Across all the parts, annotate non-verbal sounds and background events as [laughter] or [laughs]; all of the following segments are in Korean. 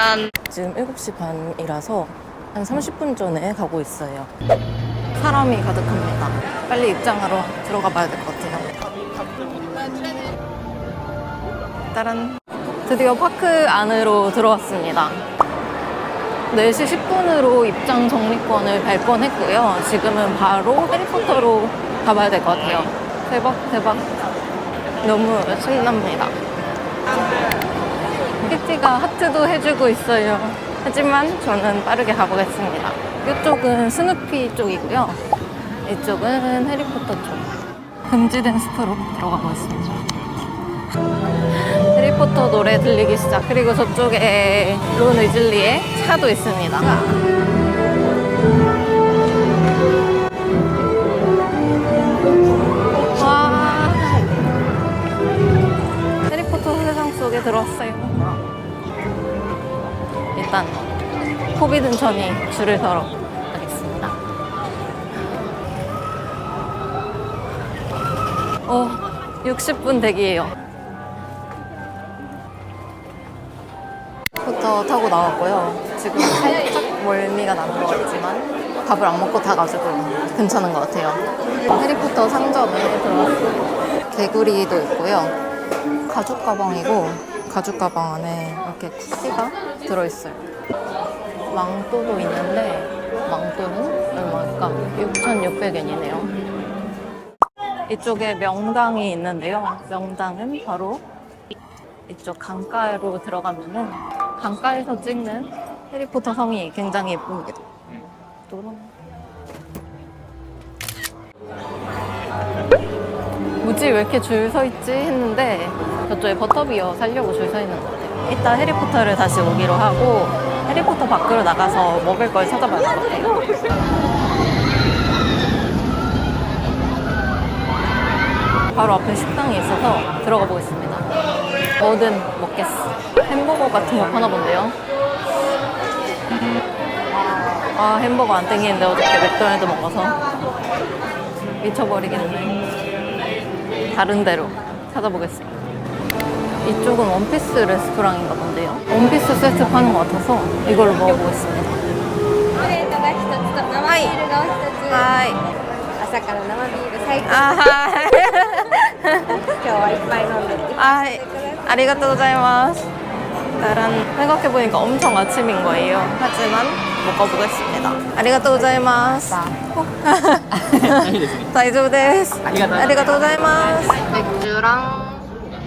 짠. 지금 7시 반이라서 한 30분 전에 가고 있어요. 사람이 가득합니다. 빨리 입장하러 들어가 봐야 될 것 같아요. 따란. 드디어 파크 안으로 들어왔습니다. 4시 10분으로 입장 정리권을 발권했고요. 지금은 바로 해리포터로 가봐야 될 것 같아요. 대박, 대박. 너무 신납니다. PT가 하트도 해주고 있어요. 하지만 저는 빠르게 가보겠습니다. 이쪽은 스누피 쪽이고요. 이쪽은 해리포터 쪽. 금지된 숲으로 들어가고 있습니다. 해리포터 노래 들리기 시작. 그리고 저쪽에 론 위즐리의 차도 있습니다. 와. 해리포터 세상 속에 들어왔어요. 일단 코비든 전이 줄을 서러 가겠습니다. 어, 60분 대기예요. 부터 타고 나왔고요. 지금 살짝 멀미가 나는 것 같지만 밥을 안 먹고 타가지고 괜찮은 것 같아요. 해리포터 상점에 들어왔어요. 개구리도 있고요. 가죽 가방이고 가죽 가방 안에 이렇게 쿠키가 들어있어요. 망토도 있는데 망토는 얼마일까? 6,600엔이네요. 이쪽에 명당이 있는데요. 명당은 바로 이쪽 강가로 들어가면은 강가에서 찍는 해리포터 성이 굉장히 예쁩니다. 또롱. 뭐지 왜 이렇게 줄 서 있지 했는데 저쪽에 버터비어 살려고 줄 서 있는 것 같아요. 이따 해리포터를 다시 오기로 하고 해리포터 밖으로 나가서 먹을 걸 찾아봐야 될 것 같아요. 바로 앞에 식당이 있어서 들어가 보겠습니다. 뭐든 먹겠어. 햄버거 같은 거 파나 본데요. 아 햄버거 안 땡기는데 어저께 맥도날드 먹어서 미쳐버리겠네. 다른 데로 찾아보겠습니다. 이쪽은 원피스 레스토랑인가 본데요. 원피스 세트 파는 것 같아서 이걸로 먹어보겠습니다. プレートが一つと生ビールがお一つ、 하이. 朝から生ビール最高 아, 하이. 今日はいっぱい飲んでって 아, 아리가또 고자이마스. 나란 생각해보니까 엄청 아침인 거예요. 하지만 먹어보겠습니다. 아리가또 고자이마스. 다이조부 데스. 아리가또 고자이마스. 맥주랑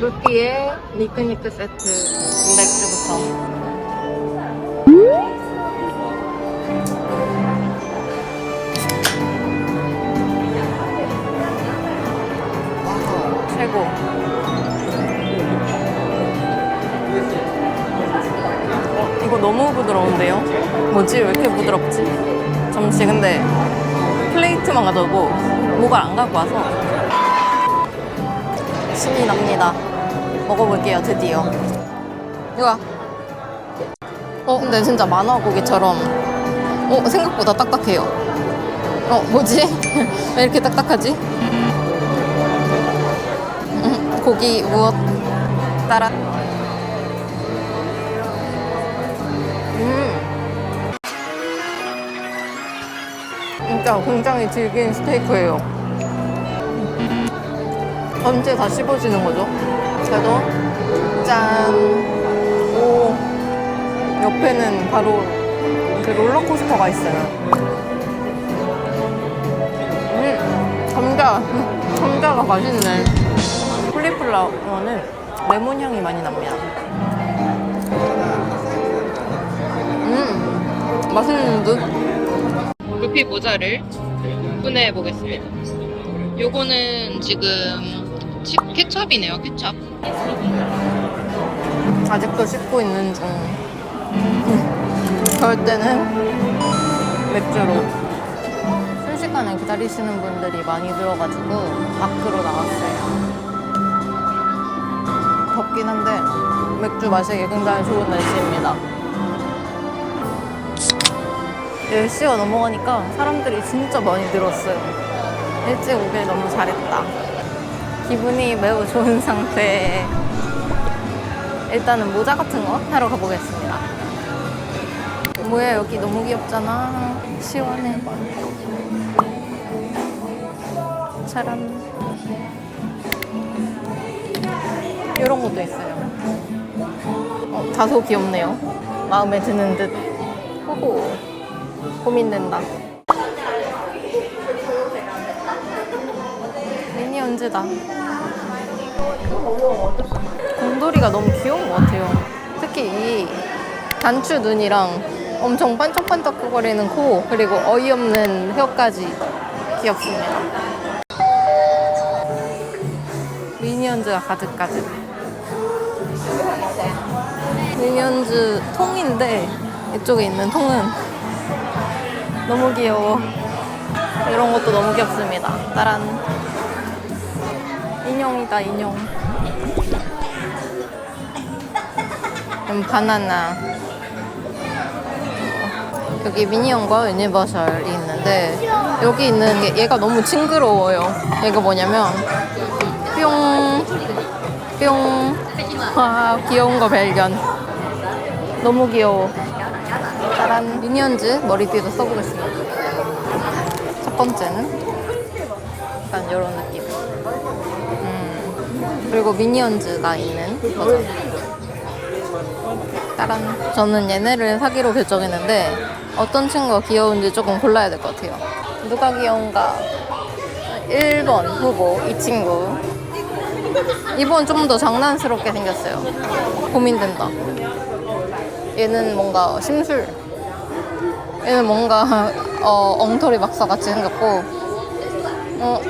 루피의 니크니크 세트 맥주부터. 최고. 어, 이거 너무 부드러운데요? 뭐지? 왜 이렇게 부드럽지? 잠시 근데 플레이트만 가져오고 뭐가 안 갖고 와서 신이 납니다. 먹어볼게요, 드디어. 이거. 어, 근데 진짜 만화 고기처럼 어, 생각보다 딱딱해요. 어, 뭐지? [laughs] 왜 이렇게 딱딱하지? 음, [laughs] 고기 무엇 따라 음 진짜 굉장히 질긴 스테이크예요 언제 다 씹어지는 거죠? 그래도 짠 오 옆에는 바로 그 롤러코스터가 있어요 음 감자 [laughs] 감자가 맛있네 콜리플라워는 레몬 향이 많이 납니다. 음, 맛있는 듯. 루피 모자를 분해해 보겠습니다. 요거는 지금 치, 케첩이네요, 케첩. 아직도 씹고 있는 중. 그럴 때는 맥주로. 순식간에 기다리시는 분들이 많이 들어가지고 밖으로 나왔어요. 덥긴 한데 맥주 마시기 굉장히 좋은 날씨입니다. 10시가 넘어가니까 사람들이 진짜 많이 늘었어요. 일찍 오길 너무 잘했다. 기분이 매우 좋은 [laughs] 상태에 일단은 모자 같은 거 사러 가보겠습니다. 뭐야 여기 너무 귀엽잖아. 시원해. 짜란. 이런 것도 있어요. 어, 다소 귀엽네요. 마음에 드는 듯. 호호. 고민된다. 미니언즈다. 곰돌이가 너무 귀여운 것 같아요. 특히 이 단추 눈이랑 엄청 반짝반짝거리는 코, 그리고 어이없는 혀까지 귀엽습니다. 미니언즈가 가득 가득. 미니언즈 통인데 이쪽에 있는 통은 너무 귀여워. 이런 것도 너무 귀엽습니다. 따란. 인형이다, 인형. 음, 바나나. 여기 미니언과 유니버셜이 있는데 여기 있는 게 얘가 너무 징그러워요. 얘가 뭐냐면 뿅, 뿅. 와, 귀여운 거 발견. 너무 귀여워. 짜란. 미니언즈 머리띠도 써보겠습니다. 첫 번째는 약간 이런 느낌. 음, 그리고 미니언즈가 있는 버전. 따란. 저는 얘네를 사기로 결정했는데 어떤 친구가 귀여운지 조금 골라야 될 것 같아요. 누가 귀여운가? 1번 후보 이 친구. 이번 좀 더 장난스럽게 생겼어요. 고민된다. 얘는 뭔가 심술. 얘는 뭔가 어, 엉터리 박사 같이 생겼고, 어,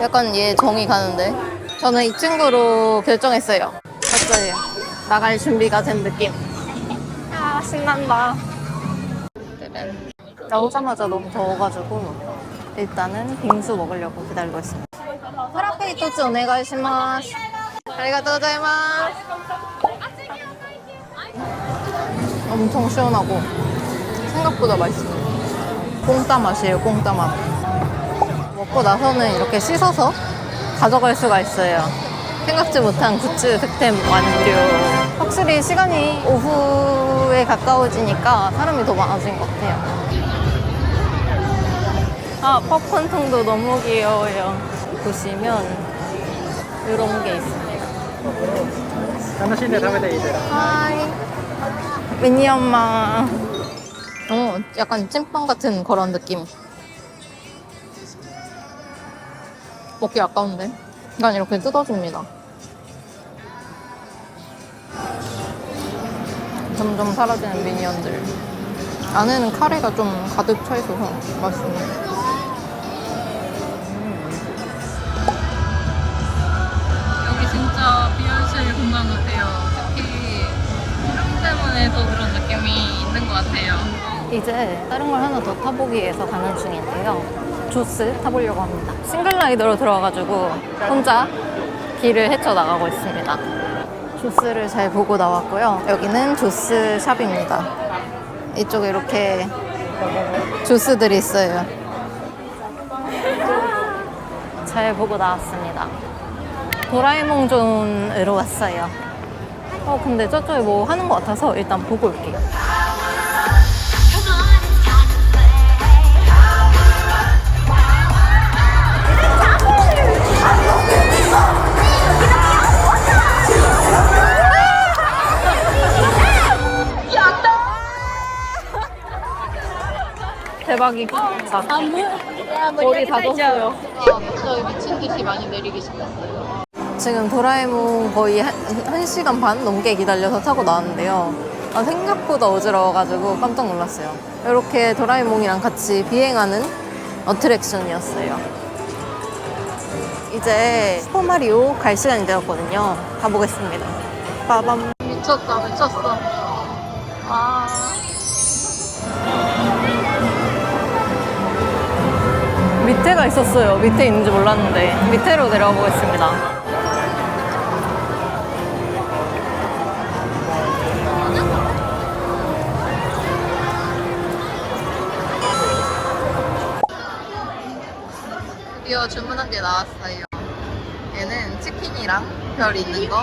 약간 얘 정이 가는데. 저는 이 친구로 결정했어요. 봤어요. 나갈 준비가 된 느낌. 아, 신난다. 나오자마자 너무 더워가지고 일단은 빙수 먹으려고 기다리고 있습니다. 프라페 이 토츠 오네가이시마스. 아리가토우자이마스. 엄청 시원하고 생각보다 맛있습니다. 꽁따 맛이에요, 꽁따 맛. 먹고 나서는 이렇게 씻어서 가져갈 수가 있어요. 생각지 못한 굿즈 득템 완료. 확실히 시간이 오후에 가까워지니까 사람이 더 많아진 것 같아요. 아, 팝콘통도 너무 귀여워요. 보시면 이런 게 있습니다. 楽しんで食べていいです 하이. 미니 엄마. 어, 약간 찐빵 같은 그런 느낌. 먹기 아까운데? 그냥 이렇게 뜯어줍니다. 점점 사라지는 미니언들. 안에는 카레가 좀 가득 차 있어서 맛있네요. 여기 진짜 비현실 공간 같아요. 특히 이름 때문에 더 그런 느낌이 있는 것 같아요. 이제 다른 걸 하나 더 타보기 위해서 가는 중인데요. 조스 타보려고 합니다. 싱글라이더로 들어와가지고 혼자 길을 헤쳐나가고 있습니다. 조스를 잘 보고 나왔고요. 여기는 조스 샵입니다. 이쪽에 이렇게 조스들이 있어요. [laughs] 잘 보고 나왔습니다. 도라에몽 존으로 왔어요. 어, 근데 저쪽에 뭐 하는 것 같아서 일단 보고 올게요. 대박이다. 머리 다 졌어요. 갑자기 미친 듯이 많이 내리기 시작했어요. 지금 도라에몽 거의 한, 한 시간 반 넘게 기다려서 타고 나왔는데요. 아, 생각보다 어지러워가지고 깜짝 놀랐어요. 이렇게 도라에몽이랑 같이 비행하는 어트랙션이었어요. 이제 슈퍼마리오 갈 시간이 되었거든요. 가보겠습니다. 빠밤. 미쳤다, 미쳤어. 아. 밑에가 있었어요. 밑에 있는지 몰랐는데. 밑에로 내려가 보겠습니다. 드디어 주문한 게 나왔어요. 얘는 치킨이랑 별 있는 거.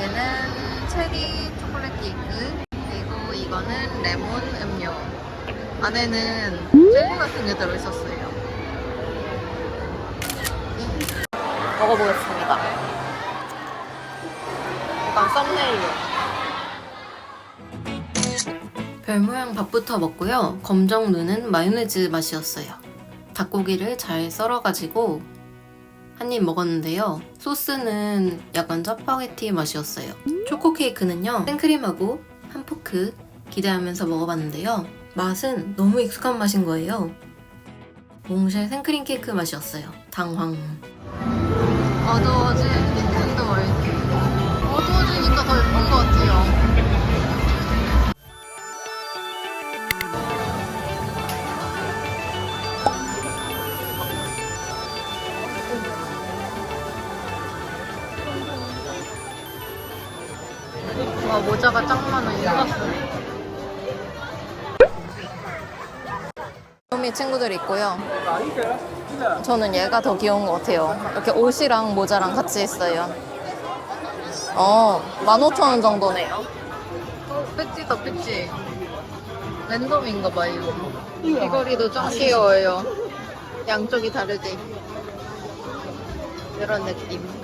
얘는 체리 초콜릿 케이크. 그리고 이거 이거는 레몬 음료. 안에는 젤리 같은 게 들어있었어요. 먹어보겠습니다. 약간 썸네일로. 별 모양 밥부터 먹고요. 검정 눈은 마요네즈 맛이었어요. 닭고기를 잘 썰어가지고 한 입 먹었는데요. 소스는 약간 짜파게티 맛이었어요. 초코 케이크는요. 생크림하고 한 포크 기대하면서 먹어봤는데요. 맛은 너무 익숙한 맛인 거예요. 몽쉘 생크림 케이크 맛이었어요. 당황. 어두워진 닌텐도 월드. 어두워지니까 더 예쁜 것 같아요. 와 모자가 짱 많아 요. 소미 친구들이 있고요. 저는 얘가 더 귀여운 것 같아요. 이렇게 옷이랑 모자랑 같이 있어요. 어, 15,000원 정도네요. 어, 배지다, 배지. 랜덤인가 봐요. 귀걸이도 짱 귀여워요. 양쪽이 다르지. 이런 느낌.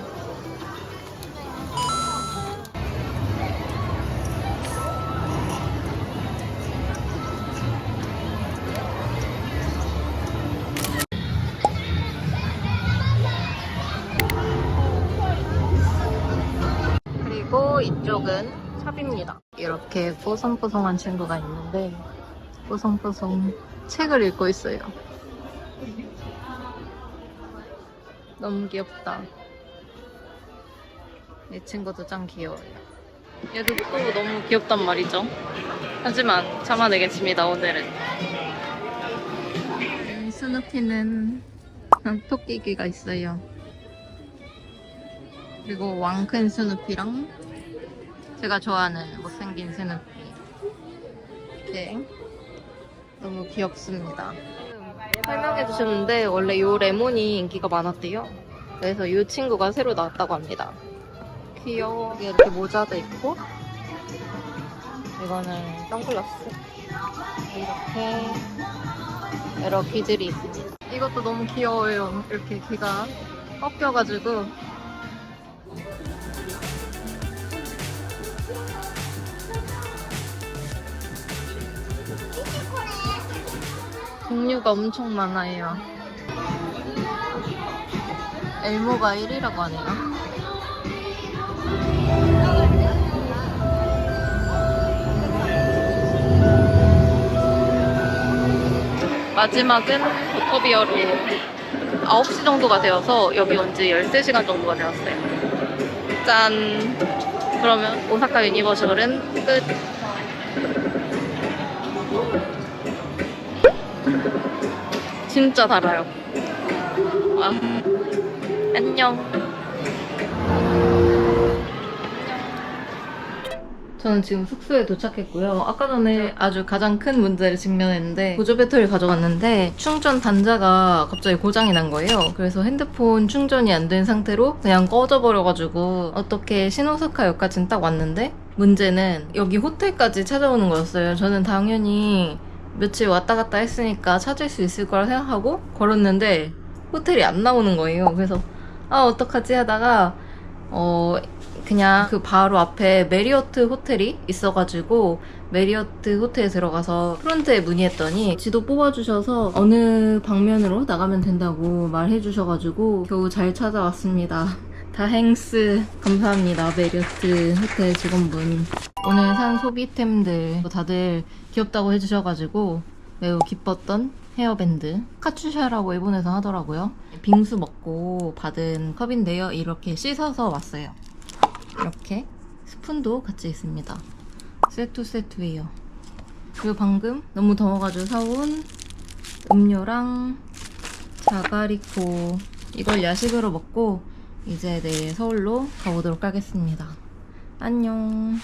이쪽은 샵입니다. 이렇게 뽀송뽀송한 친구가 있는데 뽀송뽀송 책을 읽고 있어요. 너무 귀엽다. 이 친구도 짱 귀여워요. 얘도 또 너무 귀엽단 말이죠. 하지만 참아내겠습니다, 오늘은. 이 스누피는 토끼 귀가 있어요. 그리고 왕큰 스누피랑 제가 좋아하는 못생긴 스누피. 이렇게 너무 귀엽습니다. 설명해 주셨는데 원래 이 레몬이 인기가 많았대요. 그래서 이 친구가 새로 나왔다고 합니다. 귀여워. 이렇게 모자도 있고 이거는 선글라스. 이렇게 여러 귀들이 있습니다. 이것도 너무 귀여워요. 이렇게 귀가 꺾여가지고 종류가 엄청 많아요. 엘모가 1이라고 하네요. 마지막은 버터비어로 9시 정도가 되어서 여기 온 지 13시간 정도가 되었어요. 짠! 그러면 오사카 유니버셜은 끝! 진짜 달아요. 와. 안녕. 저는 지금 숙소에 도착했고요. 아까 전에 아주 가장 큰 문제를 직면했는데 보조 배터리를 가져갔는데 충전 단자가 갑자기 고장이 난 거예요. 그래서 핸드폰 충전이 안 된 상태로 그냥 꺼져버려가지고 어떻게 신호사카역까지는 딱 왔는데 문제는 여기 호텔까지 찾아오는 거였어요. 저는 당연히 며칠 왔다 갔다 했으니까 찾을 수 있을 거라 생각하고 걸었는데 호텔이 안 나오는 거예요. 그래서 아 어떡하지 하다가 어 그냥 그 바로 앞에 메리어트 호텔이 있어가지고 메리어트 호텔에 들어가서 프론트에 문의했더니 지도 뽑아주셔서 어느 방면으로 나가면 된다고 말해주셔가지고 겨우 잘 찾아왔습니다. 다행스. 감사합니다. 메리어트 호텔 직원분. 오늘 산 소비템들 다들 귀엽다고 해주셔가지고 매우 기뻤던 헤어밴드. 카츄샤라고 일본에서 하더라고요. 빙수 먹고 받은 컵인데요. 이렇게 씻어서 왔어요. 이렇게 스푼도 같이 있습니다. 세트 세트예요. 그리고 방금 너무 더워가지고 사온 음료랑 자가리코 이걸 야식으로 먹고 이제 내일 서울로 가보도록 하겠습니다. 안녕